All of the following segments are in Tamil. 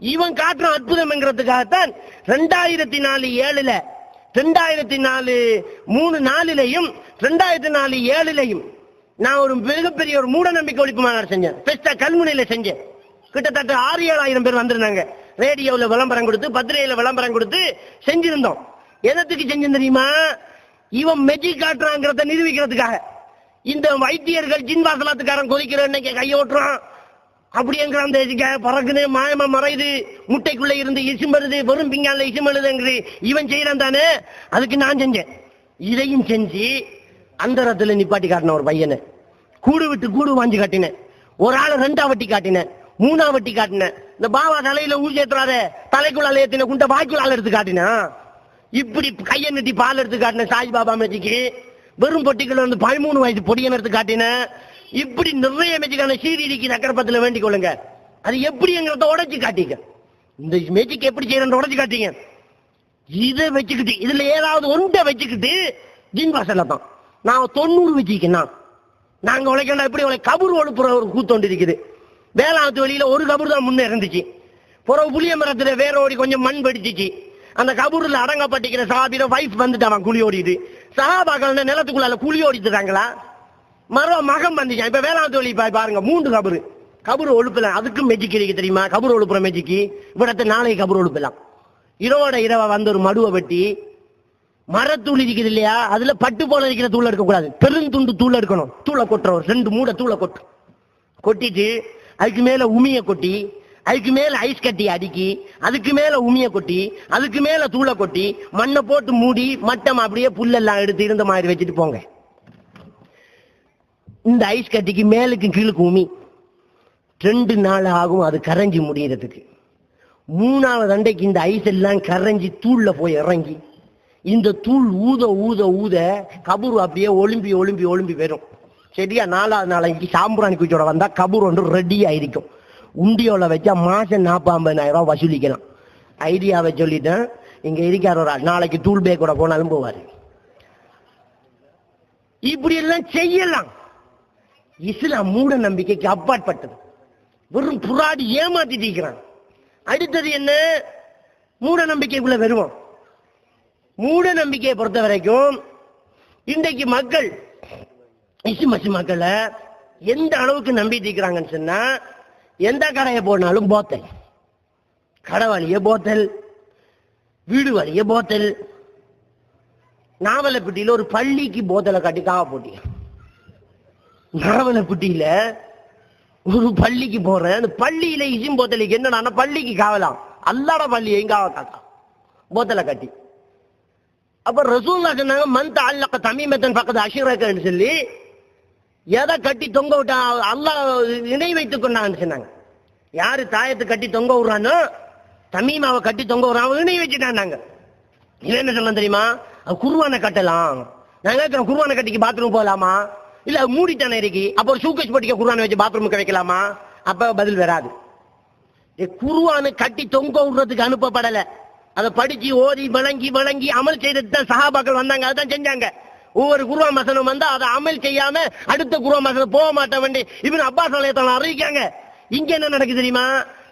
இவன் காட்டுற அற்புதம்ங்கிறதுக்காகத்தான் ரெண்டாயிரத்தி நாலு ஏழுல ரெண்டாயிரத்தி நாலு மூணு நாலுலையும் ரெண்டாயிரத்தி நாலு ஏழுலையும் நான் ஒரு மிகப்பெரிய ஒரு மூட நம்பிக்கை ஒழிப்பு மாநாடு செஞ்சேன். பெஸ்டா கல்முனையில செஞ்சேன். கிட்டத்தட்ட ஆறு ஏழாயிரம் பேர் வந்திருந்தாங்க. ரேடியோவில் விளம்பரம் கொடுத்து பத்திரிகையில விளம்பரம் கொடுத்து செஞ்சிருந்தோம். எதத்துக்கு செஞ்சோம் தெரியுமா? இவன் மெஜி காட்டுறாங்கிறத நிரூபிக்கிறதுக்காக. இந்த வைத்தியர்கள் ஜின் வாசலாத்துக்காரன் கொதிக்கிற இன்னைக்கு கையோட்டுறான் அப்படிங்கிற அந்த பறக்குது மாயமா மறையுது முட்டைக்குள்ள இருந்து இசும்பருது வெறும் பிங்கால இசும்பழுதுங்கிறது இவன் செய்யறான் தானே? அதுக்கு நான் செஞ்சேன். இதையும் செஞ்சு அந்தரத்துல நிப்பாட்டி காட்டின ஒரு பையனை. கூடு விட்டு கூடு வாஞ்சி காட்டினேன். ஒரு ஆளை ரெண்டா வட்டி காட்டினேன். மூணா வட்டி காட்டினேன். இந்த பாவா தலையில ஊசி ஏத்துறாத தலைக்குள்ளால ஏத்தின குண்ட வாய்க்குள்ளால எடுத்து காட்டினான் இப்படி கையை நட்டி பால் எடுத்து காட்டினேன் சாய் பாபா மேஜிக்கு வெறும் பொட்டிக்குள்ள வந்து பதிமூணு வயசு பொடியன் எடுத்து காட்டினேன். இப்படி நிறைய மேஜிக்கான சீரடிக்கு நக்கரப்பத்துல வேண்டிக் கொள்ளுங்க. அது எப்படிங்கிறத உடைச்சு காட்டிங்க? இந்த மேஜிக் எப்படி செய்யறன்ற உடைச்சு காட்டிங்க? இதை வச்சுக்கிட்டு இதுல ஏதாவது ஒன்றை வச்சுக்கிட்டு ஜின் வாசல்ல தான். நான் தொண்ணூறு வச்சுக்கேன் நாங்க உழைக்கணும் எப்படி உழைக்க கபூர் ஒழுப்புற ஒரு கூத்தோண்டு இருக்குது. வேளாண் வழியில ஒரு கபூர் தான் முன்னே இருந்துச்சு. புறவு புளிய மரத்துல வேற ஓடி கொஞ்சம் மண் படிச்சிச்சு அந்த கபூர்ல அடங்கப்பட்டிக்கிற சாபிர வைஃப் வந்துட்டு அவன் குழி ஓடிட்டு. சகாபாக்கள் நிலத்துக்குள்ளால குழி ஓடிட்டுறாங்களா மர மகம் வந்துச்சான் இப்ப வேளாண் தொழில் பாருங்க மூன்று கபரு. கபரு ஒழுப்பலாம். அதுக்கும் மெஜிக் இருக்கு தெரியுமா? கபரு ஒழுப்புற மெஜிக்கு. இவ்விடத்தை நாளைக்கு கபரு ஒழுப்பலாம். இரவோட இரவ வந்த ஒரு மடுவை வெட்டி மரத்தூள் இருக்குது இல்லையா? அதுல பட்டு போல இருக்கிற தூள் எடுக்கக்கூடாது. பெருந்துண்டு தூள் எடுக்கணும். தூளை கொட்டுறோம் ரெண்டு மூட தூளை கொட்டு. கொட்டிட்டு அதுக்கு மேல உமிய கொட்டி அதுக்கு மேல ஐஸ் கட்டி அடுக்கி அதுக்கு மேல உமிய கொட்டி அதுக்கு மேல தூளை கொட்டி மண்ணை போட்டு மூடி மட்டம் அப்படியே புல்லெல்லாம் எடுத்து இருந்த மாதிரி வச்சுட்டு போங்க. இந்த ஐஸ் கட்டிக்கு மேலுக்கு கீழுக்கு உமி. ரெண்டு நாள் ஆகும் அது கரைஞ்சி முடியறதுக்கு. மூணாவது அண்டைக்கு இந்த ஐஸ் எல்லாம் கரைஞ்சி தூளில் போய் இறங்கி இந்த தூள் ஊத ஊத ஊத கபூர் அப்படியே ஒளிம்பி ஒளிம்பி ஒளிம்பி வரும் சரியா? நாலாவது நாளைக்கு சாம்பிராணி குச்சியோட வந்தால் கபூர் ஒன்று ரெடியாக இருக்கும். உண்டியோவில் வச்சா மாதம் நாற்பதாயிரம் ரூபாய் வசூலிக்கலாம். ஐடியாவை சொல்லிட்டேன். இங்கே இருக்கார் ஒரு நாளைக்கு தூள் பேக்கோட போனாலும் போவார். இப்படி எல்லாம் செய்யலாம். இஸ்லாம் மூட நம்பிக்கைக்கு அப்பாற்பட்டது. வெறும் புறாடி ஏமாத்திட்டு இருக்கிறான். அடுத்தது என்ன? மூட நம்பிக்கைக்குள்ள வருவோம் மூட நம்பிக்கையை பொறுத்த வரைக்கும் இன்றைக்கு மக்கள் இசுமசி மக்களை எந்த அளவுக்கு நம்பிட்டு இருக்கிறாங்கன்னு சொன்னா எந்த கடையை போனாலும் போத்தல். கடை வழிய போத்தல். வீடு வழிய போத்தல். நாவலப்பட்டியில் ஒரு பள்ளிக்கு போத்தலை கட்டி காவ போட்டியா நாவலப்பட்டியில ஒரு பள்ளிக்கு போறேன். அந்த பள்ளியில இசிம் போத்தலைக்கு என்னடா பள்ளிக்கு காவலாம். அல்லாட பள்ளி எங்க காக்கா? போத்தலை கட்டி. அப்ப ரசூல்லா சொன்னாங்க மந்த் அல்லக்க தமிமத்தன் பக்கத்து அஷிரக்கன்னு சொல்லி எதை கட்டி தொங்க விட்டா அல்லாஹ் இணை வைத்துக் கொண்டாங்கன்னு சொன்னாங்க. யாரு தாயத்தை கட்டி தொங்க விடுறானோ தமிமாவை கட்டி தொங்க விடுறான் அவன் இணை வச்சுட்டாங்க இவன் என்ன சொல்ல தெரியுமா? குருவானை கட்டலாம். நான் கேட்கிறேன் குருவானை கட்டிக்கு பாத்ரூம் போகலாமா இல்ல மூடிட்டானே இருக்கு. அப்போ ஒரு சூக்கேஸ் போட்டிக்க குருவானை வச்சு பாத்ரூமுக்கு வைக்கலாமா? அப்ப பதில் வராது. குருவானு கட்டி தொங்க விடுறதுக்கு அனுப்பப்படல. அதை படிச்சு ஓதி வழங்கி வழங்கி அமல் செய்தது தான் சகாபாக்கள் வந்தாங்க. அதுதான் செஞ்சாங்க. ஒவ்வொரு குருவா மசனம் வந்தா அதை அமல் செய்யாம அடுத்த குருவா மசனம் போக மாட்டேன் வேண்டி. இவன் அப்பாஸ் அலையத்தான் அறிவிக்காங்க இங்க என்ன நடக்குது தெரியுமா?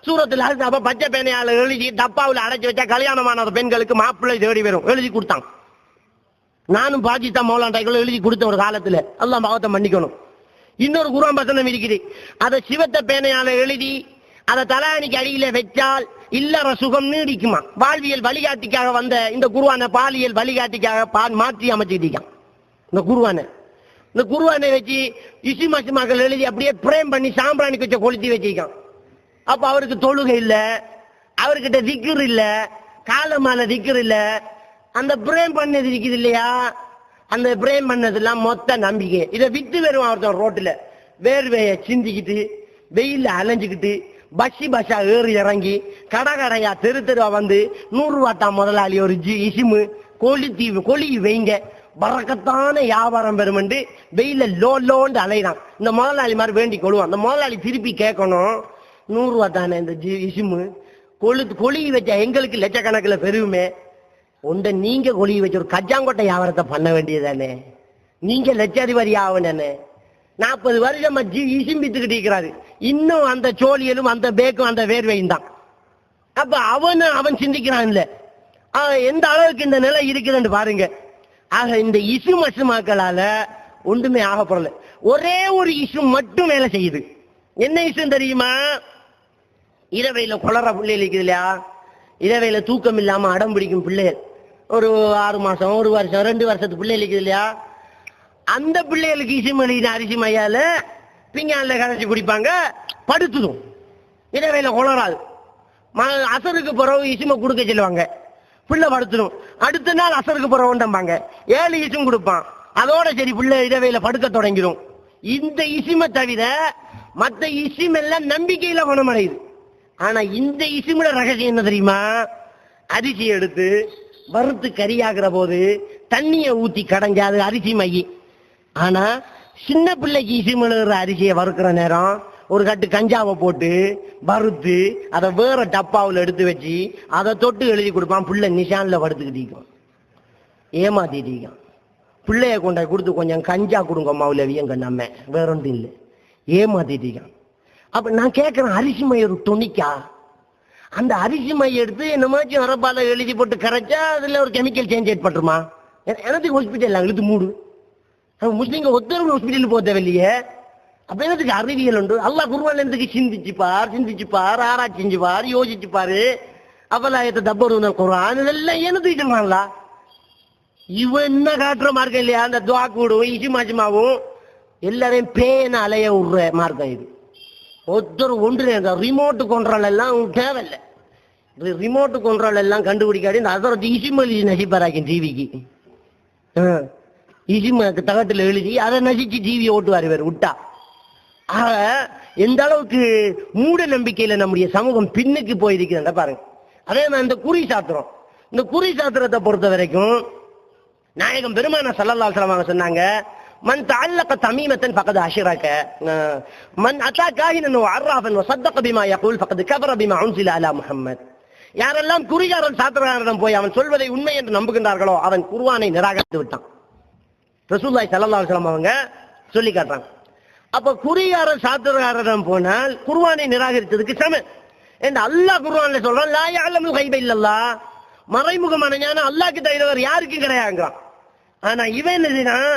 சூரத்தில் அப்ப பச்சை பேனையால எழுதி டப்பாவில் அடைச்சி வச்சா கல்யாணமான பெண்களுக்கு மாப்பிள்ளை தேடி வரும். எழுதி கொடுத்தான். நானும் பாஜிதா மௌலாண்டாய்களும் எழுதி கொடுத்த ஒரு காலத்துல. எல்லாம் பாவத்தை மன்னிக்கணும். இன்னொரு குருவான் வசனம் இருக்குது அதை சிவத்த பேனையால எழுதி அதை தலானிக்கு அடியில வச்சால் இல்லற சுகம் நீடிக்குமா? வாழ்வியல் வழிகாட்டிக்காக வந்த இந்த குருவான பாலியல் வழிகாட்டிக்காக பால் மாற்றி அமைச்சுக்கிட்டான் இந்த குருவானை இந்த குருவானை வச்சு இசி மசிமாக்கள் எழுதி அப்படியே பிரேம் பண்ணி சாம்பிராணி வச்ச கொளுத்தி வச்சிருக்கான். அப்ப அவருக்கு தொழுகை இல்லை அவர்கிட்ட திக்கர் இல்லை காலமான திக்கர் இல்லை அந்த பிரேம் பண்ணது இருக்குது இல்லையா? அந்த பிரேம் பண்ணதெல்லாம் மொத்த நம்பிக்கை. இதை வித்து வருவான் ஒருத்தன் ரோட்டில். வேர்வைய சிந்திக்கிட்டு வெயிலில் அலைஞ்சுக்கிட்டு பஸ்ஸி பஸ்ஸா ஏறி இறங்கி கடை கடையா தெரு தெருவா வந்து நூறு தான் முதலாளி ஒரு ஜி இசிமு கொளுத்தி கொழி வைங்க. பறக்கத்தான வியாபாரம் பெறுமெண்டு வெயில லோ லோண்டு அலைதான் இந்த முதலாளி மாதிரி வேண்டி கொள்வான் அந்த முதலாளி திருப்பி கேட்கணும் நூறுரூவா தானே இந்த ஜி இசிமு? கொழு கொழி வச்சா எங்களுக்கு லட்சக்கணக்கில் பெருவுமே உண்டை நீங்க கொழி வச்சு ஒரு கஜாங்கொட்டை வியாபாரத்தை பண்ண வேண்டியதானே நீங்க லட்சாதிபதி ஆகணுன்னு நாற்பது வருஷம் ஜி இசிம்பித்துக்கிட்டு இருக்கிறாரு. இன்னும் அந்த சோழியலும் அந்த பேக்கும் அந்த வேர்வையும் தான். அப்ப அவன் அவன் சிந்திக்கிறான் இல்ல எந்த அளவுக்கு இந்த நிலை இருக்குதுன்னு பாருங்க. ஆக இந்த இசு மசுமாக்களால ஒன்றுமே ஆகப்படல. ஒரே ஒரு இசு மட்டும் வேலை செய்யுது. என்ன இசு தெரியுமா? இரவையில குளற பிள்ளைகள் இருக்குது இல்லையா? இரவையில தூக்கம் இல்லாம அடம் பிடிக்கும் பிள்ளைகள். ஒரு ஆறு மாசம் ஒரு வருஷம் ரெண்டு வருஷத்து பிள்ளைகளுக்கு இல்லையா? அந்த பிள்ளைகளுக்கு இசுமலின அரிசி மையால பிங்கான்ல கரைச்சி குடிப்பாங்க படுத்துடும். இரவையில குளராது ம- அசருக்கு பிறகு இசுமை கொடுக்க சொல்லுவாங்க. பிள்ளை படுத்துடும். அடுத்த நாள் அசருக்கு பிறகுண்டம்பாங்க ஏழு இசும் கொடுப்பான். அதோட சரி பிள்ளை இரவையில படுக்க தொடங்கிடும் இந்த இசுமை தவிர மற்ற இசும் எல்லாம் நம்பிக்கையில குணமடையுது. ஆனா இந்த இசுமுட ரகசியம் என்ன தெரியுமா? அரிசி எடுத்து வறுத்து கறியாகிற போது தண்ணியை ஊத்தி கடைஞ்சா அது அரிசி மையி. ஆனா சின்ன பிள்ளைக்கு இசுமுழுகிற அரிசியை வறுக்கிற நேரம் ஒரு கட்டு கஞ்சாவை போட்டு வறுத்து அதை வேற டப்பாவில் எடுத்து வச்சு அதை தொட்டு எழுதி கொடுப்பான். பிள்ளை நிஷான்ல படுத்துக்கிட்டீங்க ஏமாத்திட்டீங்க பிள்ளைய கொண்டு கொடுத்து கொஞ்சம் கஞ்சா கொடுங்க மௌலவியங்க நம்ம. வேற ஒன்றும் இல்லை. ஏமாத்திட்டீங்க அப்ப நான் கேட்கிறேன் அரிசி மயிறு ஒரு துணிக்கா? அந்த அரிசி மை எடுத்து என்னமாச்சும் வரப்பால எழுதி போட்டு கரைச்சா அதுல ஒரு கெமிக்கல் சேஞ்ச் ஏற்பட்டுருமா? எனக்கு ஹாஸ்பிட்டல் இழுத்து மூடு. அப்ப முஸ்லீம்க ஒத்தரும் ஹாஸ்பிட்டல் போக தேவையில்லையே. அப்ப என்னத்துக்கு அறிவியல் உண்டு? அல்லா குருவான் என்னத்துக்கு சிந்திச்சு பார் சிந்திச்சு பார் ஆராய்ச்சி செஞ்சு பார் யோசிச்சு பாரு. அப்பலாயத்தை தப்பரு குரான் இதெல்லாம் என்னத்துக்கு சொல்றாங்களா? இவன் என்ன காட்டுற மார்க்கம் இல்லையா? அந்த துவா கூடும் இசி மாசிமாவும் எல்லாரையும் பேன அலைய விடுற மார்க்கம் இது. ஒருத்தர் ஒன்று ரிமோட் கண்ட்ரோல் எல்லாம் தேவையில்லை. ரிமோட் கண்ட்ரோல் எல்லாம் கண்டுபிடிக்காடி இந்த அதோட இசிமலி நசிப்பாராக்கி டிவிக்கு இசிம தகட்டில் எழுதி அதை நசிச்சு டிவி ஓட்டுவார் இவர் விட்டா. ஆக எந்த அளவுக்கு மூட நம்பிக்கையில் நம்முடைய சமூகம் பின்னுக்கு போயிருக்கிறத பாருங்க. அதே மாதிரி இந்த குறி சாத்திரம். இந்த குறி சாத்திரத்தை பொறுத்த வரைக்கும் நாயகம் பெருமான சல்லல்லா அலைஹி சொன்னாங்க من تعلق تميمة فقد أشرك. من மன் كاهنا وعرافا وصدق بما يقول فقد كفر بما أنزل على محمد. யாரெல்லாம் குறிகாரன் சாத்திரகாரனிடம் போய் அவன் சொல்வதை உண்மை என்று நம்புகின்றார்களோ அவன் குருவானை நிராகரித்து விட்டான். ரசூல்லாய் சல்லா அலைஹி அவங்க சொல்லி காட்டுறாங்க. அப்ப குறிகாரன் சாத்திரகாரனிடம் போனால் குருவானை நிராகரித்ததுக்கு சம என்று அல்லாஹ் குர்ஆன்ல சொல்றான் லா யஅலமுல் கைப இல்லல்லா மறைமுகமான ஞானம் அல்லாஹ்க்கு தவிர யாருக்கும் கிடையாதுங்கிறான். ஆனா இவன் என்ன செய்யறான்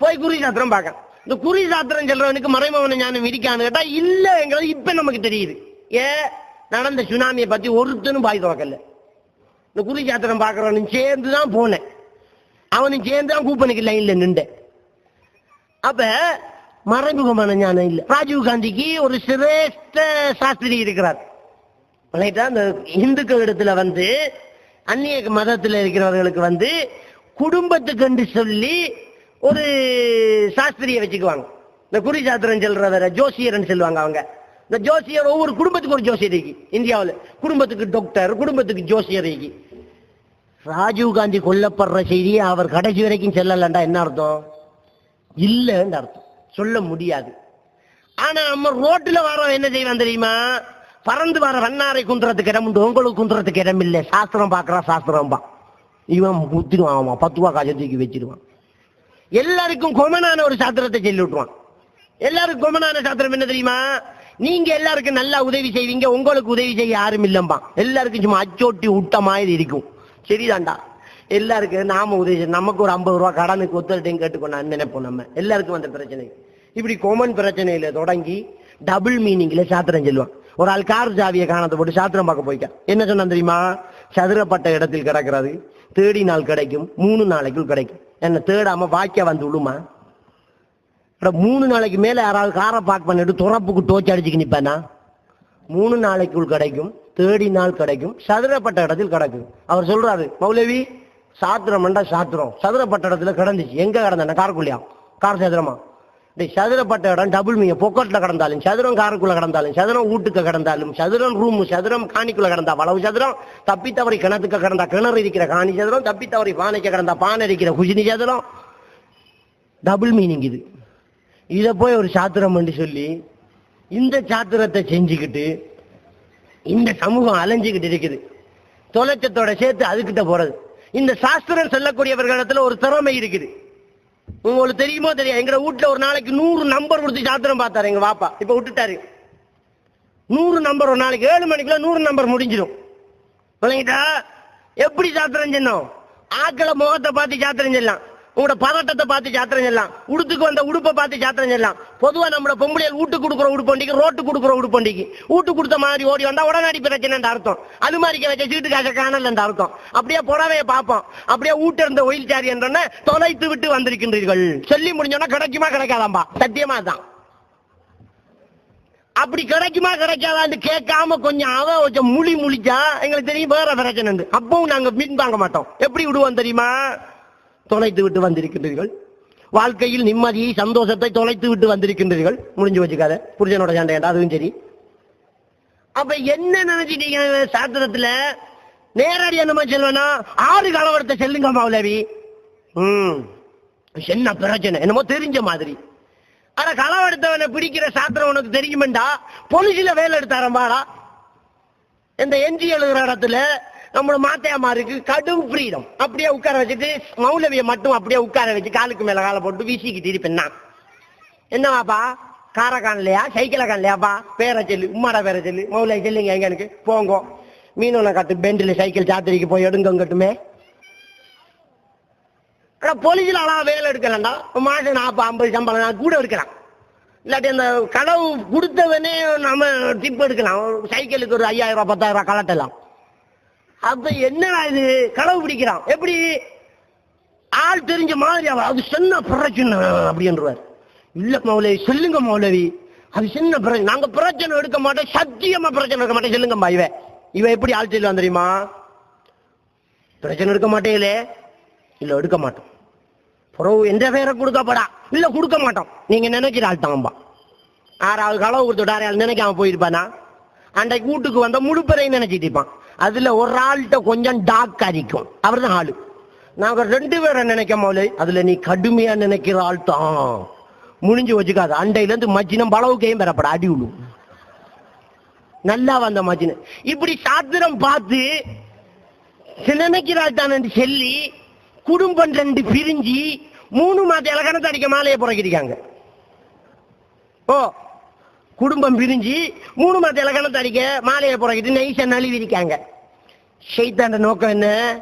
போய் குறி சாத்திரம் பார்க்கலாம். இந்த குறி சாத்திரம் சொல்றவனுக்கு மறைமவன ஞானம் இருக்கான்னு கேட்டா இல்லங்கிறது இப்ப நமக்கு தெரியுது. ஏ நடந்த சுனாமியை பத்தி ஒருத்தனும் பாய் துவக்கல இந்த குறி சாத்திரம் பாக்குறவனும் சேர்ந்து தான் போனேன். அவனும் சேர்ந்து தான் கூப்பனுக்கு லைன்ல நின்றேன். அப்ப மறைமுகமான ஞானம் இல்லை. ராஜீவ் காந்திக்கு ஒரு சிரேஷ்ட சாஸ்திரி இருக்கிறார். அந்த இந்துக்கள் இடத்துல வந்து அந்நிய மதத்தில் இருக்கிறவர்களுக்கு வந்து குடும்பத்துக்கு என்று சொல்லி ஒரு சாஸ்திரியை வச்சுக்குவாங்க. இந்த குறி சாஸ்திரம் சொல்றவர ஜோசியர்னு சொல்லுவாங்க அவங்க. இந்த ஜோசியர் ஒவ்வொரு குடும்பத்துக்கு ஒரு ஜோசியர் இருக்கு. இந்தியாவில் குடும்பத்துக்கு டாக்டர் குடும்பத்துக்கு ஜோசியர் இருக்கு. ராஜீவ் காந்தி கொல்லப்படுற செய்தியை அவர் கடைசி வரைக்கும் செல்லலண்டா என்ன அர்த்தம்? இல்லைன்னு அர்த்தம். சொல்ல முடியாது. ஆனா நம்ம ரோட்டில் வரோம் என்ன செய்வான் தெரியுமா? பறந்து வர வண்ணாரை குந்துறதுக்கு இடம் உண்டு உங்களுக்கு குந்துறதுக்கு இடம் இல்லை. சாஸ்திரம் பார்க்கறான் சாஸ்திரம் பா இவன் குத்திடுவான் ஆமா பத்து ரூபா காசை தூக்கி வச்சிருவான். எல்லாருக்கும் கொமனான ஒரு சாத்திரத்தை சொல்லி விட்டுருவான். எல்லாருக்கும் கொமனான சாத்திரம் என்ன தெரியுமா? நீங்க எல்லாருக்கும் நல்லா உதவி செய்வீங்க உங்களுக்கு உதவி செய்ய யாரும் இல்லம்பா எல்லாருக்கும் சும்மா அச்சோட்டி விட்ட மாதிரி இருக்கும். சரிதாண்டா எல்லாருக்கும் நாம உதவி நமக்கு ஒரு ஐம்பது ரூபா கடனுக்கு ஒத்துழைட்டையும் கேட்டுக்கொண்டு நினைப்போம் நம்ம. எல்லாருக்கும் அந்த பிரச்சனை. இப்படி கோமன் பிரச்சனையில தொடங்கி டபுள் மீனிங்ல சாத்திரம் சொல்லுவான். ஒரு ஆள் கார் சாவியை காணத்தை போட்டு சாத்திரம் பார்க்க போயிட்டான் என்ன சொன்னான் தெரியுமா? சதுரப்பட்ட இடத்தில் கிடக்கிறது. தேடி நாள் கிடைக்கும் மூணு நாளைக்குள் கிடைக்கும். என்னை தேடாம வாக்கிய வந்து விழுமா? மூணு நாளைக்கு மேல யாராவது காரை பார்க் பண்ணிட்டு துறப்புக்கு டோச்சு அடிச்சுக்கு நிப்பானா? மூணு நாளைக்குள் கிடைக்கும் தேடி நாள் கிடைக்கும் சதுரப்பட்ட இடத்தில் கிடக்கும் அவர் சொல்றாரு மௌலவி சாத்திரம் சாத்திரம். சதுரப்பட்ட இடத்துல கிடந்துச்சு. எங்க கிடந்த காருக்குள்ளையா கார் சதுரமா? இந்த சதுரப்பட்ட இடம் டபுள் மீங்க. பொக்கோட்டில் கிடந்தாலும் சதுரம் காருக்குள்ள கிடந்தாலும் சதுரம் வீட்டுக்கு கிடந்தாலும் சதுரம் ரூம் சதுரம் காணிக்குள்ள கிடந்தா வளவு சதுரம் தப்பி தவறி கிணத்துக்கு கிடந்தா கிணறு இருக்கிற காணி சதுரம் தப்பி தவறி பானைக்கு கிடந்தா பானை இருக்கிற குஜினி சதுரம். டபுள் மீனிங் இது. இதை போய் ஒரு சாத்திரம் பண்ணி சொல்லி இந்த சாத்திரத்தை செஞ்சுக்கிட்டு இந்த சமூகம் அலைஞ்சுக்கிட்டு இருக்குது. தொலைச்சத்தோட சேர்த்து அதுக்கிட்ட போறது. இந்த சாஸ்திரம் சொல்லக்கூடியவர்களிடத்துல ஒரு திறமை இருக்குது. உங்களுக்கு தெரியுமோ தெரியும் எங்க வீட்டுல ஒரு நாளைக்கு நூறு நம்பர் கொடுத்து சாத்திரம் பார்த்தாரு எங்க வாப்பா. இப்ப விட்டுட்டாரு. நூறு நம்பர் ஒரு நாளைக்கு ஏழு மணிக்குள்ள நூறு நம்பர் முடிஞ்சிடும். விளங்கிட்டா? எப்படி சாத்திரம் சொன்னோம் ஆக்களை முகத்தை பார்த்து சாத்திரம் சொல்லலாம். உங்களோட பதட்டத்தை பார்த்து சாத்திரம் சொல்லலாம். உடுத்துக்கு வந்த உடுப்பை பார்த்து சாத்திரம் சொல்லலாம். பொதுவாக நம்மளோட பொம்பளைகள் வீட்டு கொடுக்குற உடுப்பண்டிக்கு ரோட்டு கொடுக்குற உடுப்பண்டிக்கு வீட்டு கொடுத்த மாதிரி ஓடி வந்தால் உடனடி பிரச்சனைன்ற அர்த்தம். அது மாதிரி வச்ச சீட்டு காசை காணல அர்த்தம். அப்படியே புடவைய பார்ப்போம். அப்படியே வீட்டு இருந்த ஒயில் சாரி என்றோன்னே தொலைத்து விட்டு வந்திருக்கின்றீர்கள். சொல்லி முடிஞ்சோன்னா கிடைக்குமா கிடைக்காதாம்பா? சத்தியமா தான். அப்படி கிடைக்குமா கிடைக்காதான்னு கேட்காம கொஞ்சம் அவ கொஞ்சம் முழி முழிச்சா எங்களுக்கு தெரியும் வேற பிரச்சனை அப்பவும் நாங்க மீன் வாங்க மாட்டோம். எப்படி விடுவோம் தெரியுமா? தொலைத்து விட்டு வந்திருக்கின்றீர்கள். வாழ்க்கையில் நிம்மதியை சந்தோஷத்தை தொலைத்து விட்டு வந்திருக்கின்றீர்கள். முடிஞ்சு வச்சுக்காத புருஷனோட சண்டையாண்டா அதுவும் சரி. அப்ப என்ன நினைச்சிட்டீங்க? சாத்திரத்துல நேரடி என்னமா செல்வனா ஆறு கலவரத்தை செல்லுங்க மௌலவி. ம். என்ன பிரச்சனை? என்னமோ தெரிஞ்ச மாதிரி. ஆனா களவெடுத்தவனை பிடிக்கிற சாத்திரம் உனக்கு தெரியுமெண்டா? பொலிசில வேலை எடுத்தாரம்பாடா இந்த எஞ்சி எழுதுற இடத்துல நம்மளோட மாத்தையாமாருக்கு கடும் ஃப்ரீடம் அப்படியே உட்கார வச்சுட்டு மௌலவியை மட்டும் அப்படியே உட்கார வச்சு காலுக்கு மேல காலை போட்டு வீசிக்கிட்டு இருப்பேன் நான். என்னவாப்பா? காரை காணலையா சைக்கிளை காணலையாப்பா பேரை சொல்லு உம்மாடா பேரை சொல்லு. மௌலை சொல்லுங்க எங்க எனக்கு போங்கோ மீனவனை காட்டு பெண்டில் சைக்கிள் சாத்திரிக்கு போய் எடுங்கட்டுமே ஆனால் போலீஸ்ல ஆனால் வேலை எடுக்கலண்டா? மாசம் நாற்பது ஐம்பது சம்பளம் நான் கூட எடுக்கலாம். இல்லாட்டி அந்த களவு கொடுத்தவனே நம்ம டிப் எடுக்கலாம். ஒரு சைக்கிளுக்கு ஒரு ஐயாயிரம் ரூபாய் பத்தாயிரம் ரூபாய் கலட்டலாம். அப்ப என்னடா இது? களவு பிடிக்கிறான். எப்படி? ஆள் தெரிஞ்ச மாதிரி அவ அது சின்ன பிரச்சனை அப்படின்றவார். இல்ல மௌலவி சொல்லுங்க மௌலவி. அது சின்ன பிரச்சனை. நாங்க பிரச்சனை எடுக்க மாட்டோம். சத்தியமா பிரச்சனை எடுக்க மாட்டோம். சொல்லுங்கம்மா இவன் இவன் எப்படி ஆள் சொல்லுவான் தெரியுமா? பிரச்சனை எடுக்க மாட்டேங்களே. இல்ல எடுக்க மாட்டோம். புறவு எந்த பேரை கொடுக்கப்படா இல்ல கொடுக்க மாட்டோம். நீங்க நினைக்கிற ஆள் தான்பா ஆறாவது களவு கொடுத்துட்டு ஆறாள் நினைக்காம போயிருப்பானா? அன்றைக்கு வீட்டுக்கு வந்த முழுப்பறையும் நினைச்சிட்டு இருப்பான். அதுல ஒரு ஆள்கிட்ட கொஞ்சம் டாக் அரிக்கும் அவர் தான் ஆளு. நாங்க ரெண்டு பேரை நினைக்க மோலே அதுல நீ கடுமையா நினைக்கிற ஆள் தான். முடிஞ்சு வச்சுக்காது. அண்டையில இருந்து மச்சினம் பலவுக்கையும் பெறப்பட அடி விழும் நல்லா வந்த மச்சினம் இப்படி சாத்திரம் பார்த்து நினைக்கிறாள் தான் சொல்லி குடும்பம் ரெண்டு பிரிஞ்சு மூணு மாத இலக்கணத்தை அடிக்க மாலையை புறக்கிருக்காங்க ஓ குடும்பம் பிரிஞ்சு மூணு மாத இலக்கணம் அடிக்க மாலையை புறக்கிட்டு நைசா நழுவி இருக்காங்க ஷைத்தாண்ட நோக்கம் என்ன?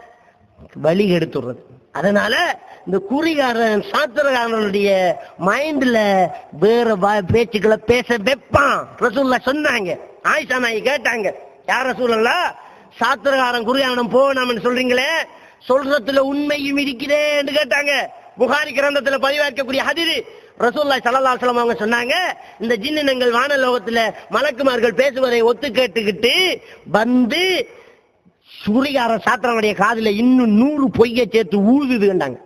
வழி எடுத்துடுறது அதனால இந்த குறிகாரன் சாத்திரகாரனுடைய மைண்ட்ல வேற வ- பேச்சுக்களை பேச வைப்பான். ரசூல்லா சொன்னாங்க. ஆயிஷா நாய் கேட்டாங்க. யார் ரசூலல்லா சாத்திரகாரன் குறிகாரன் போனாம்னு சொல்றீங்களே? சொல்றதுல உண்மையும் இருக்கிறேன்னு கேட்டாங்க. புகாரி கிரந்தத்துல பதிவாக்கக்கூடிய ஹதிரு ரசூல்லா சலல்லாசலம் அவங்க சொன்னாங்க இந்த ஜின்னங்கள் வானலோகத்துல மலக்குமார்கள் பேசுவதை ஒத்து கேட்டுக்கிட்டு வந்து சூரிகார சாத்திரனுடைய காதுல இன்னும் நூறு பொய்ய சேர்த்து ஊதுதுன்றாங்க.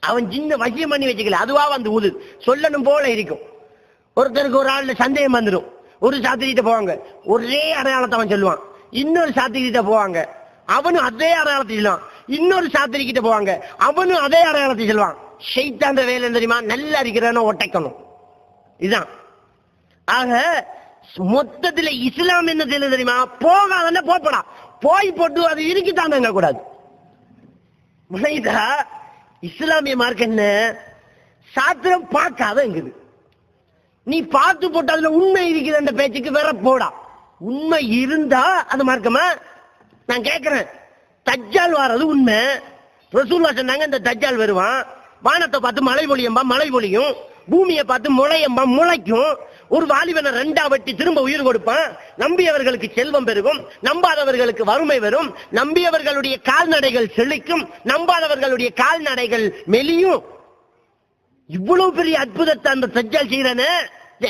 அவன் சின்ன வசியம் பண்ணி வச்சுக்கல அதுவா வந்து ஊது. சொல்லணும் போல இருக்கும். ஒருத்தருக்கு ஒரு ஆள்ல சந்தேகம் வந்துடும் ஒரு சாத்திரிகிட்ட போவாங்க. ஒரே அடையாளத்தை அவன் சொல்லுவான். இன்னொரு சாத்திரிகிட்ட போவாங்க. அவனும் அதே அடையாளத்தை சொல்லுவான். இன்னொரு சாத்திரிகிட்ட போவாங்க. அவனும் அதே அடையாளத்தை சொல்லுவான். ஷைத்தாந்த வேலை தெரியுமா? நல்லா இருக்கிறவன ஒட்டைக்கணும். இதுதான். ஆக மொத்தத்துல இஸ்லாம் என்ன செய்யணும் தெரியுமா? போகாதன போப்படா. போய் போட்டு அது இருக்குதாங்க கூடாது. புரியுதா? இஸ்லாமிய மார்க் என்ன? சாத்திரம் பார்க்காதங்குது நீ பார்த்து போட்டு அதுல உண்மை இருக்குது அந்த பேச்சுக்கு வேற போடா. உண்மை இருந்தா அது மார்க்கமா நான் கேட்கிறேன் தஜ்ஜால் வாரது உண்மை. ரசூல்லா சொன்னாங்க இந்த தஜ்ஜால் வருவான். வானத்தை பார்த்து மழை பொழியம்பா மழை பொழியும். பூமியை பார்த்து முளையம்பா முளைக்கும். ஒரு வாலிபனை ரெண்டா வெட்டி திரும்ப உயிர் கொடுப்பான். நம்பியவர்களுக்கு செல்வம் பெருகும். நம்பாதவர்களுக்கு வறுமை வரும். நம்பியவர்களுடைய கால்நடைகள் செழிக்கும். நம்பாதவர்களுடைய கால்நடைகள் மெலியும். இவ்வளவு பெரிய அற்புதத்தை அந்த சஜ்ஜால் செய்யறானே.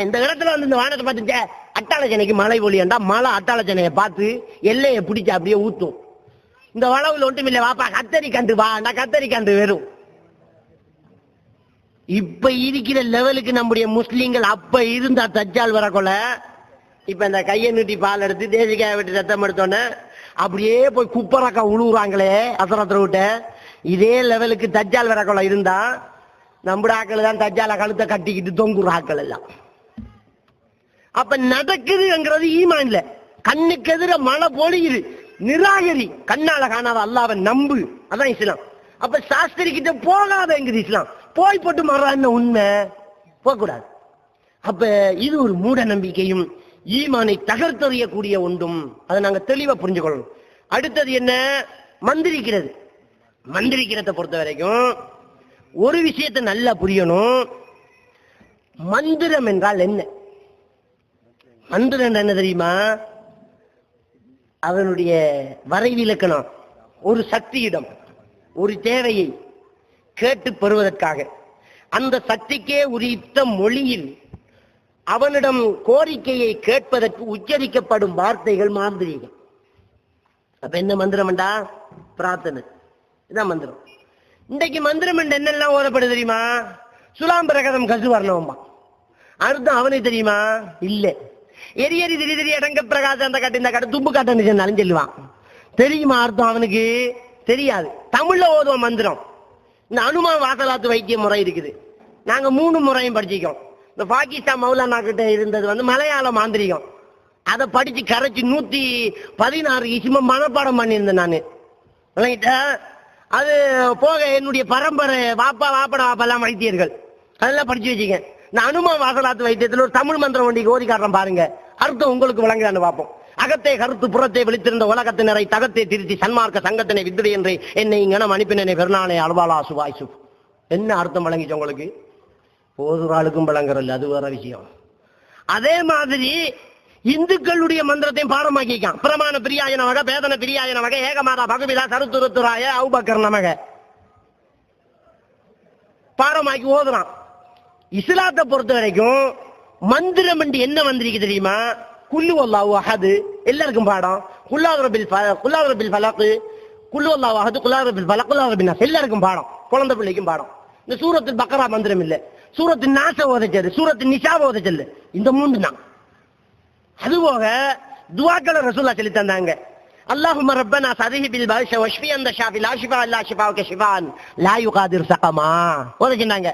இந்த இடத்துல வந்து இந்த வானத்தை பார்த்து அட்டாளச்சனைக்கு மழை ஒளியண்டா மழை அட்டாளச்சனையை பார்த்து எல்லையை பிடிச்சி அப்படியே ஊத்தும். இந்த வளவுல ஒன்றும் இல்லை வாப்பா கத்தரி கண்டு வா நான் கத்தரி கண்டு வெறும். இப்ப இருக்கிற லெவலுக்கு நம்முடைய முஸ்லீம்கள் அப்ப இருந்தா தச்சால் வரக்கொள்ள இப்ப இந்த கையை நீட்டி பால் எடுத்து தேசிக்காய விட்டு ரத்தம் எடுத்தோன்னே அப்படியே போய் குப்பரக்கா உழுவுறாங்களே அசரத்துல விட்ட. இதே லெவலுக்கு தஜ்ஜால் வரக்கொள்ள இருந்தா நம்முட ஆக்கள் தான் தஜ்ஜால கழுத்தை கட்டிக்கிட்டு தொங்குற ஆக்கள் எல்லாம். அப்ப நடக்குதுங்கிறது ஈமான்ல. கண்ணுக்கு எதிர மழை பொழியுது. நிராகரி. கண்ணால காணாத அல்லாவை நம்பு. அதான் இஸ்லாம். அப்ப சாஸ்திரி கிட்ட போகாதங்கிறது இஸ்லாம். போய் போட்டு மறான்னு உண்மை போகக்கூடாது. அப்ப இது ஒரு மூட நம்பிக்கையும் ஈமானை தகர்த்தறியக்கூடிய ஒன்றும் அதை நாங்க தெளிவா புரிஞ்சுக்கொள்ளணும். அடுத்தது என்ன? மந்திரிக்கிறது. மந்திரிக்கிறத பொறுத்த வரைக்கும் ஒரு விஷயத்தை நல்லா புரியணும். மந்திரம் என்றால் என்ன? மந்திரம் என்ன தெரியுமா? அவனுடைய வரைவிலக்கணம். ஒரு சக்தியிடம். ஒரு தேவையை. கேட்டு பெறுவதற்காக. அந்த சக்திக்கே உரித்த மொழியில் அவனிடம் கோரிக்கையை கேட்பதற்கு உச்சரிக்கப்படும் வார்த்தைகள் மாந்திரீகம். அப்ப என்ன மந்திரம்டா பிரார்த்தனை. இதான் மந்திரம். இன்றைக்கு மந்திரம் என்னெல்லாம் ஓதப்படுது தெரியுமா? சுலாம் பிரகதம் கசு வரணும்பா அர்த்தம் அவனுக்கு தெரியுமா? இல்ல. எரி எரி திரி திரி அடங்க பிரகாசம் அந்த கட்டு இந்த கட்டு தும்பு காட்டு சொன்னாலும் சொல்லுவான். தெரியுமா அர்த்தம் அவனுக்கு? தெரியாது. தமிழ்ல ஓதுவான் மந்திரம். இந்த அனுமான் வாசலாத்து வைத்திய முறை இருக்குது. நாங்க மூணு முறையும் படிச்சிக்கோம் இந்த பாகிஸ்தான் மௌலானா கிட்ட இருந்தது வந்து மலையாள மாந்திரிகம். அதை படிச்சு கரைச்சி நூத்தி பதினாறு இசும மனப்பாடம் பண்ணியிருந்தேன் நான். விளங்கிட்ட? அது போக என்னுடைய பரம்பரை வாப்பா வாப்பட வாப்பெல்லாம் வைத்தியர்கள். அதெல்லாம் படிச்சு வச்சுக்க இந்த அனுமான் வாசலாத்து வைத்தியத்தில் ஒரு தமிழ் மந்திரம் வண்டி ஓதி பாருங்க. அர்த்தம் உங்களுக்கு விளங்குதான்னு பார்ப்போம். அகத்தை கருத்து புறத்தை விழித்திருந்த உலகத்தினரை தகத்தை திருத்தி சன்மார்க்க சங்கத்தினை வித்துடு என்று என்னை இங்கனம் அனுப்பினனை பெருநாளை அல்வாலா சுபாய் சுப் என்ன அர்த்தம் வழங்கிச்சு உங்களுக்கு? ஒரு ஆளுக்கும் விளங்குறல்ல அது வேற விஷயம். அதே மாதிரி இந்துக்களுடைய மந்திரத்தையும் பாடமாக்கிக்கான் பிரமாண பிரியாயன வகை பேதன பிரியாயன வகை ஏகமாதா பகுவிதா சருத்துருத்துராய அவுபக்கர் நமக. பாடமாக்கி ஓதுறான். இஸ்லாத்தை பொறுத்த வரைக்கும் மந்திரம் என்று என்ன வந்திருக்கு தெரியுமா? குல்லு அல்லாஹு அஹது. எல்லாருக்கும் பாடம். குல்லாகரபில் குல்லாகரபில் ஃபலக்கு குல்லு அல்லாஹு அஹது குல்லாகரபில் பல குல்லாகரபின் நாஸ். எல்லாருக்கும் பாடம். குழந்தை பிள்ளைக்கும் பாடம். இந்த சூரத்து பக்கரா மந்திரம் இல்ல. சூரத்து நாச உதைச்சது சூரத்து நிஷாவை உதைச்சல் இந்த மூன்று தான். அது போக துவாக்களை ரசூல்லா சொல்லி தந்தாங்க. அல்லாஹும் ரப்பனா சதிஹி பில் பாஷ வஷ்பி அந்த ஷாஃபி. லா ஷிஃபா அல்லா ஷிஃபாவுக்கு ஷிஃபான். லா யுகாதிர் சகமா உதைச்சிருந்தாங்க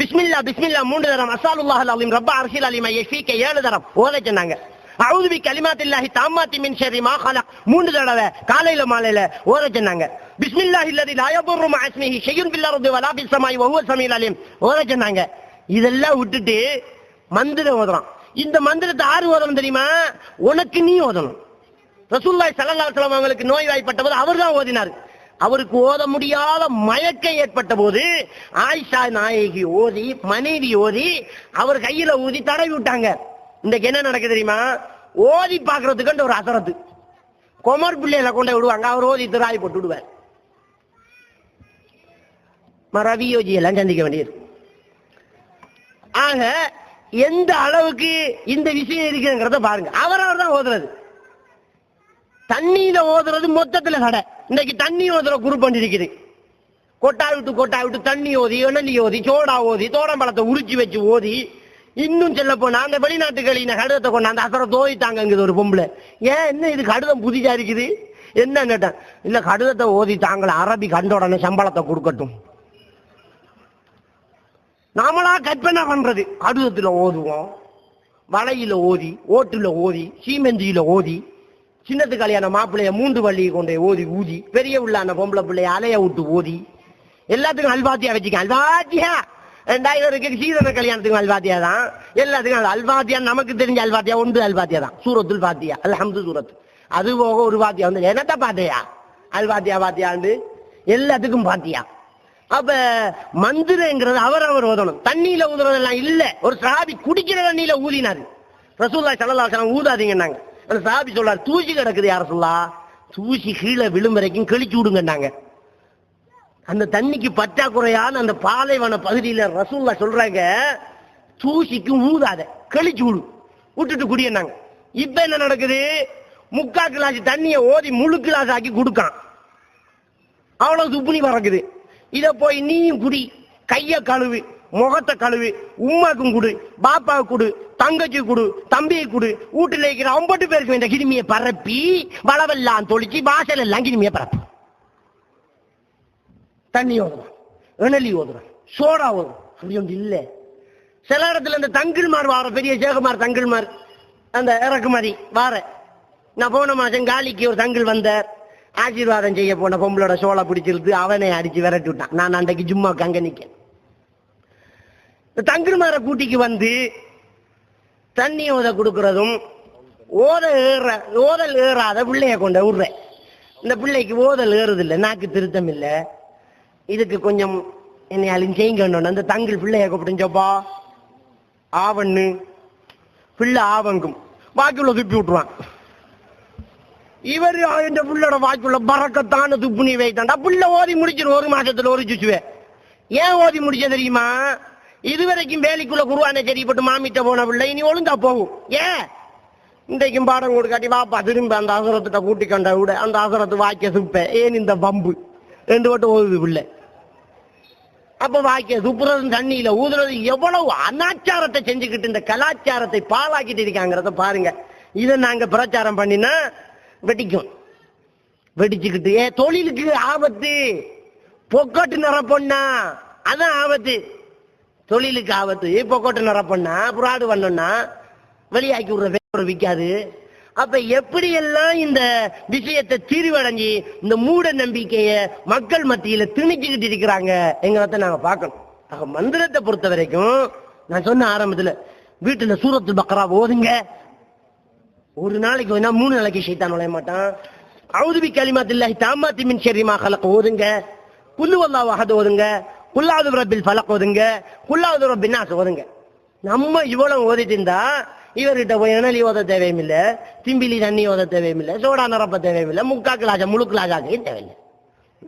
பிஸ்மில்லா பிஸ்மில்லா மூன்று தரம். அசாலுல்லாஹ் அலிம் ரப்பா அரசியல் அலிமா எஃபிக்கு ஏழு தரம். உதைச்சிருந்தாங்க அவுது கலிமாத்தில்லாஹி தாமாத்தி மின் ஷர்ரி மா ஹலக் மூன்று தடவை காலையில மாலையில ஓதச்சினாங்க பிஸ்மில்லாஹி அல்லதி லா யதுர்ரு மஅ இஸ்மிஹி ஷையுன் ஃபில் அர்தி வலா ஃபிஸ் ஸமாய் வஹுவ ஸமீல் அலீம். சொன்னாங்க. இதெல்லாம் விட்டுட்டு மந்திரம் ஓதுறான் இந்த மந்திரத்தை ஆறு ஓதணும் தெரியுமா? உனக்கு நீ ஓதணும். ரசூல்லாய் சல்லா சலம் அவங்களுக்கு நோய் வாய்ப்பட்ட போது அவர் தான் ஓதினார். அவருக்கு ஓத முடியாத மயக்கம் ஏற்பட்ட போது ஆயிஷா நாயகி ஓதி மனைவி ஓதி அவர் கையில ஊதி தடவி விட்டாங்க. இன்னைக்கு என்ன நடக்குது தெரியுமா? ஓதி பாக்குறதுக்கு ஒரு அசரத்து. கொமர் பிள்ளையில கொண்டு விடுவாங்க. அவர் ஓதி திராய் போட்டு விடுவார். மரவியோஜி எல்லாம் சந்திக்க வேண்டியது. ஆக எந்த அளவுக்கு இந்த விஷயம் இருக்குங்கிறத பாருங்க. அவர் அவர் தான் ஓதுறது. தண்ணியில ஓதுறது மொத்தத்துல கடை இன்னைக்கு தண்ணி ஓதுற குரூப் பண்ணிருக்குது கொட்டா விட்டு கொட்டா விட்டு தண்ணி ஓதி எண்ணெய் ஓதி சோடா ஓதி தோரம்பழத்தை உரிச்சு வச்சு ஓதி இன்னும் சொல்ல போனா அந்த வெளிநாட்டுகளின கடிதத்தை கொண்டு அந்த அசர தோதித்தாங்க ஒரு பொம்பளை. ஏன் என்ன இது கடிதம் புதிதா இருக்குது? என்ன கேட்டேன்? இல்ல கடிதத்தை ஓதி தாங்கள அரபி கண்ட உடனே சம்பளத்தை கொடுக்கட்டும். நாமளா கற்பனை பண்றது. கடிதத்துல ஓதுவோம். வலையில ஓதி ஓட்டுல ஓதி சீமெந்தியில ஓதி சின்னத்து கல்யாண மாப்பிள்ளைய மூன்று வள்ளியை கொண்டு போய் ஓதி ஊதி பெரிய உள்ளான பொம்பளை பிள்ளைய அலைய விட்டு ஓதி எல்லாத்துக்கும் அல்வாத்தியா வச்சுக்க அல்வாத்தியா! ரெண்டாயிரம் இருக்கு. சீதன கல்யாணத்துக்கு அல்வாத்தியா தான். எல்லாத்துக்கும் அது அல்வாத்தியா நமக்கு தெரிஞ்ச அல்வாத்தியா ஒன்று அல்வாத்தியா தான். சூரத்துல் பாத்தியா அல்ஹம்து சூரத். அது போக ஒரு வாத்தியா வந்து என்னத்த பாத்தியா அல்வாத்தியா பாத்தியாண்டு எல்லாத்துக்கும் பாத்தியா அப்ப மந்திரங்கிறது அவர் ஓதணும். தண்ணியில ஊதுறதெல்லாம் இல்ல. ஒரு சாபி குடிக்கிற தண்ணியில ஊதினாரு. ரசூல்லா ஸல்லல்லாஹு அலைஹி ஊதாதீங்கன்னாங்க. அந்த சாபி சொல்றாரு தூசி கிடக்குது யார சொல்லா தூசி கீழே விழும் வரைக்கும் கழிச்சு விடுங்கன்னாங்க. அந்த தண்ணிக்கு பற்றாக்குறையான அந்த பாலைவன பகுதியில ரசூல்லா சொல்றாங்க தூசிக்கு ஊதாத கழிச்சு விடு. விட்டுட்டு குடியனாங்க இப்ப என்ன நடக்குது? முக்கா கிளாஸ் தண்ணியை ஓதி முழு கிளாஸ் ஆக்கி கொடுக்கான். அவ்வளவு துப்புனி பறக்குது. இத போய் நீயும் குடி. கைய கழுவு முகத்தை கழுவு உமாக்கும் குடு பாப்பாவுக்கு குடு தங்கச்சி குடு தம்பியை குடு. வீட்டுல இருக்கிற ஐம்பட்டு பேருக்கு இந்த கிருமியை பரப்பி வளவெல்லாம் தொழிச்சு வாசல் எல்லாம் கிருமியை பரப்பு. தண்ணி ஓதுறான் இணலி ஓதுறான் சோடா ஓதுறான் அப்படி ஒன்று இல்லை. சில இடத்துல இந்த தங்கிள்மார் வார பெரிய சேகமார் தங்கிள்மார் அந்த இறக்குமதி வார. நான் போன மாதம் காலிக்கு ஒரு தங்கிள் வந்தார். ஆசீர்வாதம் செய்ய போன பொம்பளோட சோளை பிடிச்சிருந்து அவனை அடிச்சு விரட்டி விட்டான் நான் அன்றைக்கு ஜும்மா கங்க நிற்கேன் இந்த கூட்டிக்கு வந்து தண்ணி ஓத கொடுக்கறதும் ஓத ஏற ஓதல் ஏறாத பிள்ளைய கொண்ட விடுறேன். இந்த பிள்ளைக்கு ஓதல் ஏறுதில்லை. நாக்கு திருத்தம் இல்லை இதுக்கு கொஞ்சம் என்னை அழிஞ்சு அந்த தங்கள் பிள்ளைய கூப்பிட்டுச்சப்பா ஆவண்ணு. பிள்ளை ஆவங்கும். வாக்குள்ள துப்பி விட்டுருவான். இவர் இந்த புள்ளோட வாக்குள்ள பறக்கத்தான துப்பு நீ வைத்தாண்டா பிள்ளை ஓதி முடிச்சிடும் ஒரு மாசத்துல ஒரு சுச்சுவே ஏன் ஓதி முடிச்ச தெரியுமா? இதுவரைக்கும் வேலைக்குள்ள குருவான சரிப்பட்டு மாமிட்ட போன பிள்ளை இனி ஒழுங்கா போகும். ஏன்? இன்றைக்கும் பாடம் கொடுக்காட்டி வாப்பா திரும்ப அந்த அவசரத்திட்ட கூட்டி கண்ட விட. அந்த அவசரத்து வாய்க்க சுப்பேன் ஏன் இந்த பம்பு ரெண்டு வட்டம் ஓதுது பிள்ளை. அப்ப வாக்கிய துப்புறது தண்ணியில ஊதுறது எவ்வளவு அனாச்சாரத்தை செஞ்சுக்கிட்டு இந்த கலாச்சாரத்தை பாலாக்கிட்டு இருக்காங்கிறத பாருங்க. இதை நாங்க பிரச்சாரம் பண்ணினா வெடிக்கும். வெடிச்சுக்கிட்டு ஏ தொழிலுக்கு ஆபத்து. பொக்கோட்டு நிரப்பொண்ணா அதான் ஆபத்து. தொழிலுக்கு ஆபத்து. பொக்கோட்டு நிரப்பொண்ணா புறாடு பண்ணோம்னா வெளியாக்கி விடுற பேப்பர் விற்காது அப்ப எப்படி எல்லாம் இந்த விஷயத்தை தீர்வடைஞ்சு இந்த மூட நம்பிக்கைய மக்கள் மத்தியில திணிச்சுக்கிட்டு இருக்கிறாங்க எங்கிறத நாங்க பார்க்கணும். ஆக மந்திரத்தை பொறுத்த வரைக்கும் நான் சொன்ன ஆரம்பத்துல வீட்டுல சூரத்து பக்கரா ஓதுங்க. ஒரு நாளைக்கு வேணா மூணு நாளைக்கு சைத்தான் நுழைய மாட்டான். அவுதுபி கலிமாத்தில்லாஹி தாமாத்தி மின் ஷர்ரிமா கலக்க ஓதுங்க. குல்லு வல்லாஹு ஓதுங்க. குல்லாது ரப்பில் ஃபலக் ஓதுங்க. குல்லாது ரப்பின் ஓதுங்க. நம்ம இவ்வளவு ஓதிட்டு இருந்தா இவர்கிட்ட போய் இணலி ஓத தேவையும் திம்பிலி தண்ணி ஓத தேவையும் சோடா நிரப்ப தேவையும் முக்கா கிளாஜா முழு கிளாஜாக்கையும் தேவையில்லை.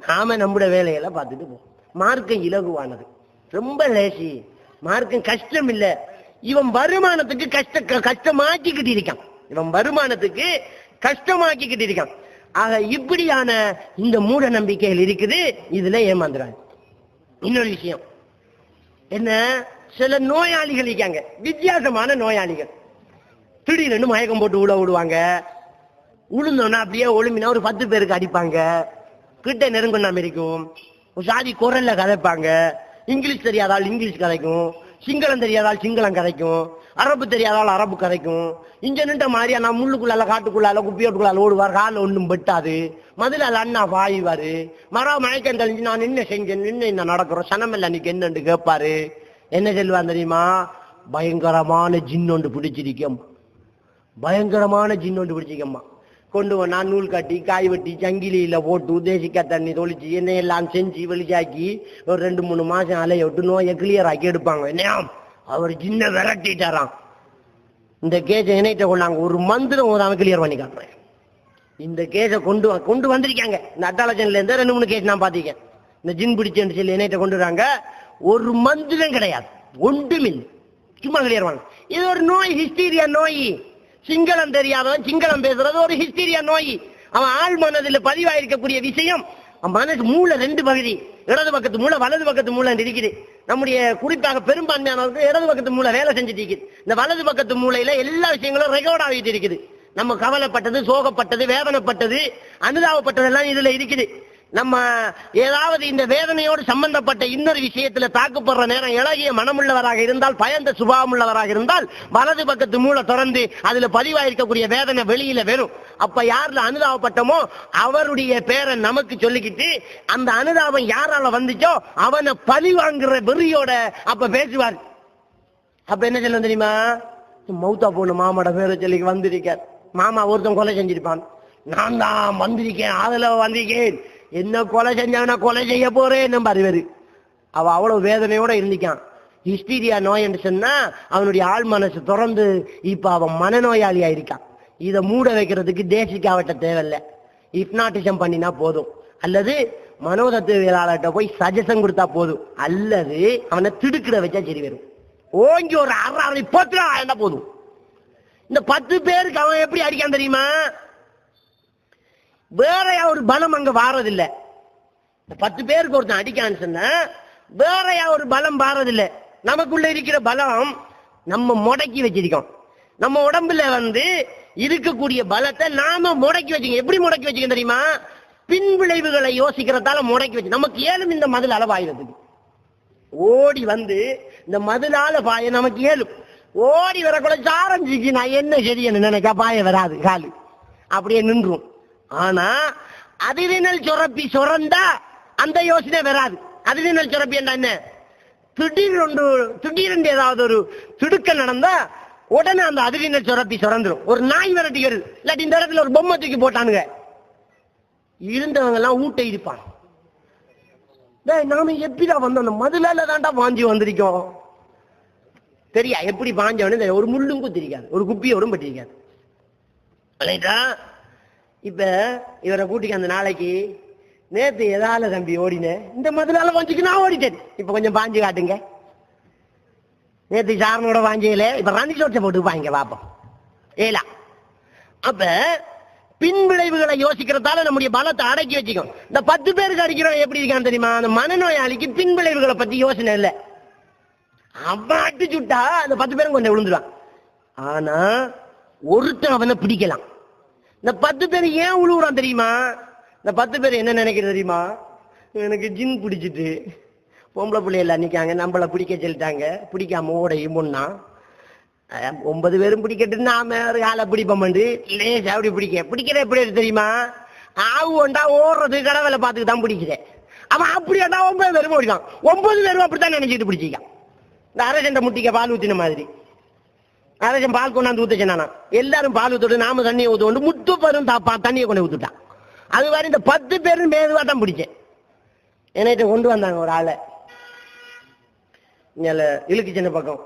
நாம நம்முடைய வேலையெல்லாம் பார்த்துட்டு போவோம். மார்க்கம் இலகுவானது. ரொம்ப லேசி. மார்க்கம் கஷ்டம் இல்லை இவன் வருமானத்துக்கு கஷ்ட க- கஷ்டமாக்கிக்கிட்டு இருக்கான். இவன் வருமானத்துக்கு கஷ்டமாக்கிக்கிட்டு இருக்கான். ஆக இப்படியான இந்த மூட நம்பிக்கைகள் இருக்குது. இதுல ஏமாந்துறாங்க. இன்னொரு விஷயம். என்ன? சில நோயாளிகள் இருக்காங்க. வித்தியாசமான நோயாளிகள். திடீர்னு மயக்கம் போட்டு உள்ள விடுவாங்க உளுந்தோன்னா அப்படியே ஒழுமினா ஒரு பத்து பேருக்கு அடிப்பாங்க. கிட்ட நெருங்கினாம இருக்கும். சாதி குரல்ல கதைப்பாங்க. இங்கிலீஷ் தெரியாதால் இங்கிலீஷ் கதைக்கும். சிங்களம் தெரியாதால் சிங்களம் கதைக்கும். அரபு தெரியாதால் அரபு கதைக்கும். இங்க நின்ற மாதிரியா நான் முள்ளுக்குள்ளால காட்டுக்குள்ளால குப்பியோட்டுக்குள்ளால ஓடுவார். காலில் ஒன்றும் பெட்டாது மதுல அண்ணா பாய்வாரு. மரா மயக்கம் தெளிஞ்சு நான் என்ன செஞ்சேன் நின்று என்ன நடக்கிறோம்? சனமெல்லாம் அன்னைக்கு என்னன்னு கேட்பாரு என்ன சொல்லுவான் தெரியுமா? பயங்கரமான ஜின்னொண்டு பிடிச்சிருக்கேன் பயங்கரமான ஜின்னொண்டு பிடிச்சிக்கம்மா கொண்டு நான் நூல் கட்டி காய் வெட்டி சங்கிலியில போட்டு தேசிக்காய் தண்ணி தொளிச்சு எல்லாம் செஞ்சு வெளிச்சாக்கி ஒரு ரெண்டு மூணு மாசம் அலைய விட்டு நோயை கிளியர் ஆக்கி எடுப்பாங்க. என்னையா அவர் ஜின்ன விரட்டிட்டாராம். இந்த கேஸை இணைட்ட கொண்டாங்க ஒரு மந்திரம் ஒரு அவன் கிளியர் பண்ணி காட்டுறேன். இந்த கேஸை கொண்டு வ- கொண்டு வந்திருக்காங்க. இந்த அட்டாலஜன்ல இருந்து ரெண்டு மூணு கேஸ் நான் பாத்திருக்கேன். இந்த ஜின் பிடிச்சேன்னு சொல்லி இணைட்ட கொண்டு வராங்க. ஒரு மந்திரம் கிடையாது. ஒன்றுமில்லை. சும்மா கிளியர் பண்ண. இது ஒரு நோய் ஹிஸ்டீரியா நோய். சிங்களம் தெரியாதவன் சிங்களம் பேசுறது ஒரு ஹிஸ்டீரியா நோய். அவன் ஆள் மனதில் பதிவாயிருக்கக்கூடிய விஷயம். அவன் மனசு மூளை ரெண்டு பகுதி. இடது பக்கத்து மூளை வலது பக்கத்து மூளை இருக்குது. நம்முடைய குறிப்பாக பெரும்பான்மையானவருக்கு இடது பக்கத்து மூளை வேலை செஞ்சுட்டு இருக்குது. இந்த வலது பக்கத்து மூளையில எல்லா விஷயங்களும் ரெக்கார்ட் ஆகிட்டு இருக்குது. நம்ம கவலைப்பட்டது சோகப்பட்டது வேதனைப்பட்டது அனுதாபப்பட்டதெல்லாம் இதுல இருக்குது. நம்ம ஏதாவது இந்த வேதனையோடு சம்பந்தப்பட்ட இன்னொரு விஷயத்துல தாக்குப்படுற நேரம் இளகிய மனமுள்ளவராக இருந்தால் பயந்த சுபாவம் உள்ளவராக இருந்தால் வலது பக்கத்து மூளை திறந்து அதுல பதிவாயிருக்கக்கூடிய வேதனை வெளியில வரும். அப்ப யாரில் அனுதாபப்பட்டமோ அவருடைய பேரை நமக்கு சொல்லிக்கிட்டு அந்த அனுதாபம் யாரால வந்துச்சோ அவனை பழி வாங்குற வெறியோட அப்ப பேசுவார். அப்ப என்ன சொல்ல தெரியுமா? மௌத்தா பொண்ணு மாமாட பேரை சொல்லி வந்திருக்கார். மாமா ஒருத்தன் கொலை செஞ்சிருப்பான். நான் தான் வந்திருக்கேன் அதுல வந்திருக்கேன். என்ன கொலை செஞ்சவன கொலை செய்ய போறேன்னு அறிவாரு அவ அவ்வளவு வேதனையோட இருந்திக்கான் ஹிஸ்டீரியா நோய் என்று சொன்னா அவனுடைய ஆள் மனசு திறந்து இப்ப அவன் மனநோயாளி இருக்கான். இதை மூட வைக்கிறதுக்கு தேசிக்காவட்ட தேவையில்லை. இப்னாட்டிசம் பண்ணினா போதும். அல்லது மனோதத்துவியலாளர்கிட்ட போய் சஜஷன் கொடுத்தா போதும். அல்லது அவனை திடுக்கிட வச்சா சரி வரும். ஓங்கி ஒரு அரை அரை போத்துறா என்ன போதும். இந்த பத்து பேருக்கு அவன் எப்படி அடிக்கான் தெரியுமா? வேற ஒரு பலம் அங்க வாரதில்லை. இந்த பத்து பேருக்கு ஒருத்தன் அடிக்கான்னு சொன்ன வேற ஒரு பலம் வாரதில்லை. நமக்குள்ள இருக்கிற பலம் நம்ம முடக்கி வச்சிருக்கோம். நம்ம உடம்புல வந்து இருக்கக்கூடிய பலத்தை நாம முடக்கி வச்சுக்கோம் எப்படி முடக்கி வச்சுக்கோம் தெரியுமா? பின் விளைவுகளை யோசிக்கிறதால முடக்கி வச்சு நமக்கு ஏழும் இந்த மதில் அளவாயிரத்துக்கு ஓடி வந்து இந்த மதிலால பாய நமக்கு ஏழும். ஓடி வரக்குள்ள சாரஞ்சிக்கு நான் என்ன சரியன்னு நினைக்கா பாய வராது காலு. அப்படியே நின்றும். ஆனா அதிரினல் சுரப்பி சுரந்தா அந்த யோசனை வராது. அதிரினல் சுரப்பி என்ன என்ன? திடீர் ஒன்று திடீரென்று ஏதாவது ஒரு திடுக்கல் நடந்தா உடனே அந்த அதிரினல் சுரப்பி சுரந்துரும். ஒரு நாய் விரட்டிக்கிறது இல்லாட்டி இந்த இடத்துல ஒரு பொம்மை தூக்கி போட்டானுங்க. இருந்தவங்க எல்லாம் ஊட்ட இருப்பான் நாம எப்படிடா வந்தோம்? அந்த மதுளால தான்டா பாஞ்சி வந்திருக்கோம். தெரியா? எப்படி பாஞ்சவனு ஒரு முள்ளும் குத்திருக்காது. ஒரு குப்பியோடும் பட்டிருக்காது. இல்லைங்களா இப்ப இவரை கூட்டிக்கு அந்த நாளைக்கு நேத்து எதால தம்பி ஓடினேன் இந்த மதுலால பாஞ்சிக்கு நான் ஓடிட்டேன். இப்ப கொஞ்சம் பாஞ்சு காட்டுங்க. நேத்து சாரனோட பாஞ்சையில இப்ப ரந்தி சோட்டை போட்டு பாங்க பாப்போம். ஏலா. அப்ப பின்விளைவுகளை யோசிக்கிறதால நம்முடைய பலத்தை அடக்கி வச்சுக்கும். இந்த பத்து பேருக்கு அடிக்கிறோம் எப்படி இருக்கான்னு தெரியுமா? அந்த மனநோயாளிக்கு பின்விளைவுகளை பத்தி யோசனை இல்லை. அவன் அடி சுட்டா அந்த பத்து பேரும் கொஞ்சம் விழுந்துருவான். ஆனா ஒருத்தன் அவனை பிடிக்கலாம். இந்த பத்து பேர் ஏன் உழுவுறான் தெரியுமா? இந்த பத்து பேர் என்ன நினைக்கிறது தெரியுமா? எனக்கு ஜின் பிடிச்சிட்டு. பொம்பளை பிள்ளைகள் நிற்காங்க நம்மள பிடிக்க சொல்லிட்டாங்க. பிடிக்காம ஓடையும் பொண்ணா ஒன்பது பேரும் பிடிக்கட்டு நாம ஒரு ஆளை பிடிப்போம்ண்டு லேசா அப்படி பிடிக்க பிடிக்கிற எப்படி தெரியுமா? ஆவு ஒண்டா ஓடுறது கடவுளை பார்த்துட்டு தான் பிடிக்கிறேன். அவன் அப்படியாண்டா ஒன்பது பேரும் ஓடிக்கான் ஒன்பது பேரும் அப்படித்தான் நினைச்சிட்டு பிடிச்சிக்கான் இந்த அரசண்ட முட்டிக்க பால் ஊத்தின மாதிரி. அரசன் பால் கொண்டாந்து ஊத்த சொன்னானா எல்லாரும் பால் ஊத்துட்டு நாம தண்ணியை ஊத்துவோண்டு முத்து பேரும் தண்ணியை கொண்டு ஊத்துட்டான். அது மாதிரி இந்த பத்து பேரும் மேதுவா தான் பிடிச்சேன். என்னைட்ட கொண்டு வந்தாங்க ஒரு ஆளை. இழுக்கு சின்ன பக்கம்.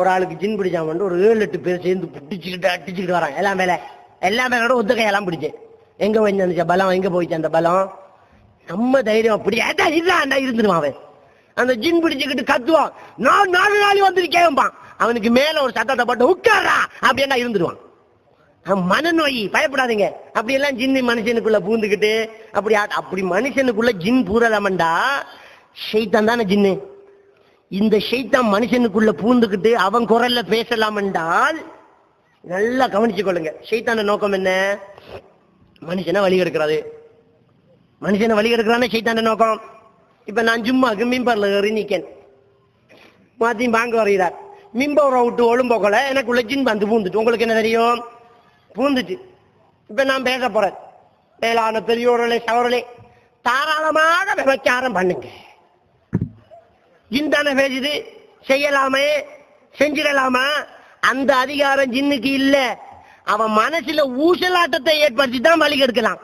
ஒரு ஆளுக்கு ஜின் பிடிச்சாம ஒரு ஏழு எட்டு பேர் சேர்ந்து பிடிச்சிக்கிட்டு அடிச்சுக்கிட்டு வராங்க. எல்லாம் மேல எல்லாம் மேலோட ஒத்துக்கையெல்லாம் பிடிச்சேன். எங்க போய் அந்த பலம் எங்க போயிச்சு அந்த பலம்? நம்ம தைரியம் அப்படி ஏதா இல்லாண்டா இருந்துருவான் அவன். அந்த ஜின் பிடிச்சுக்கிட்டு கத்துவான். நான் நாலு நாள் வந்திருக்கேன்பான். அவனுக்கு மேல ஒரு சத்தத்தை போட்டு உட்காரா அப்படின்னா இருந்துருவான். மனநோய் பயப்படாதீங்க. அப்படி எல்லாம் ஜின்னு மனுஷனுக்குள்ள பூந்துக்கிட்டு அப்படி அப்படி மனுஷனுக்குள்ள ஜின் பூரலாமண்டா ஷெய்தான் தானே ஜின்னு. இந்த ஷெய்தான் மனுஷனுக்குள்ள பூந்துக்கிட்டு அவன் குரல்ல பேசலாம் என்றால் நல்லா கவனிச்சு கொள்ளுங்க. ஷைத்தான நோக்கம் என்ன? மனுஷனை வழி எடுக்கிறது மனுஷனை வழி எடுக்கிறானே ஷெய்தான நோக்கம். இப்ப நான் ஜும்மாக்கு மிம்பர்ல ஏறி நிக்கேன். மாத்தி வாங்க வருகிறார். மிம்பரை விட்டு ஒழும்போக்கல எனக்குள்ள ஜின் வந்து பூந்துட்டு. உங்களுக்கு என்ன தெரியும்? பூந்துட்டு. இப்ப நான் பேச போறேன். மேலான பெரியோர்களே சவர்களே தாராளமாக விபச்சாரம் பண்ணுங்க. ஜின் தானே பேசுது? செய்யலாமே செஞ்சிடலாமா? அந்த அதிகாரம் ஜின்னுக்கு இல்ல. அவன் மனசுல ஊசலாட்டத்தை ஏற்படுத்தி தான் வழி கெடுக்கலாம்.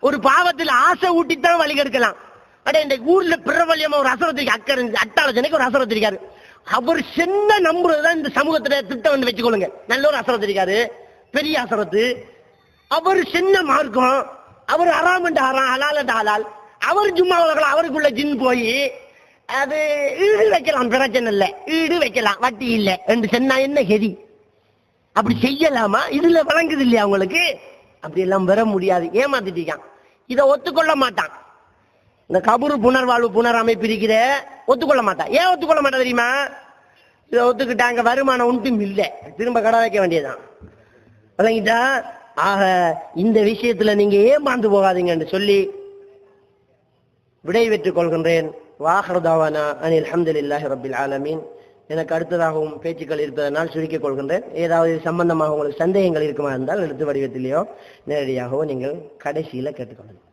ஒரு பாவத்தில் ஆசை ஊட்டி தான் வழி கெடுக்கலாம். அட இந்த ஊர்ல பிரபல்யமா ஒரு அசரத்திரிக்கு அக்கறை அட்டாளஜனைக்கு ஒரு அசரத்திரிக்காரு. அவர் சின்ன நம்புறதுதான் இந்த சமூகத்துல திட்டம் வந்து வச்சுக்கொள்ளுங்க. நல்ல ஒரு அசரத்து இருக்காரு. பெரிய அசரத்து. அவர் சின்ன மார்க்கம். அவர் அறாம் என்று அறாம் ஹலால் என்று ஹலால். அவர் சும்மா உலகம் அவருக்குள்ள ஜின் போய் அது ஈடு வைக்கலாம் பிரச்சனை இல்ல. ஈடு வைக்கலாம் வட்டி இல்ல. என்று சொன்னா என்ன கெதி? அப்படி செய்யலாமா? இதுல வழங்குது இல்லையா உங்களுக்கு? அப்படி எல்லாம் வர முடியாது. ஏமாத்திட்டீங்க இதை ஒத்துக்கொள்ள மாட்டான். இந்த கபூர் புனர்வாழ்வு புனரமைப்பு இருக்கிற ஒத்துக்கொள்ள மாட்டான் ஏன் ஒத்துக்கொள்ள மாட்டா தெரியுமா? இதை ஒத்துக்கிட்டாங்க வருமானம் ஒன்றும் இல்லை. திரும்ப கடை வைக்க வேண்டியதுதான். விளங்கிட்டா? ஆக இந்த விஷயத்துல நீங்க ஏமாந்து போகாதீங்கன்னு சொல்லி விடை பெற்றுக் கொள்கின்றேன். வாஹர்தாவானா அனில் அல்ஹம்துலில்லாஹி ரபில் ஆலமீன். எனக்கு அடுத்ததாகவும் பேச்சுக்கள் இருப்பதனால் சுருக்கிக் கொள்கின்றேன். ஏதாவது சம்பந்தமாக உங்களுக்கு சந்தேகங்கள் இருக்குமா இருந்தால் எழுத்து வடிவத்திலேயோ நேரடியாகவோ நீங்கள் கடைசியில கேட்டுக்கொள்ளுங்கள்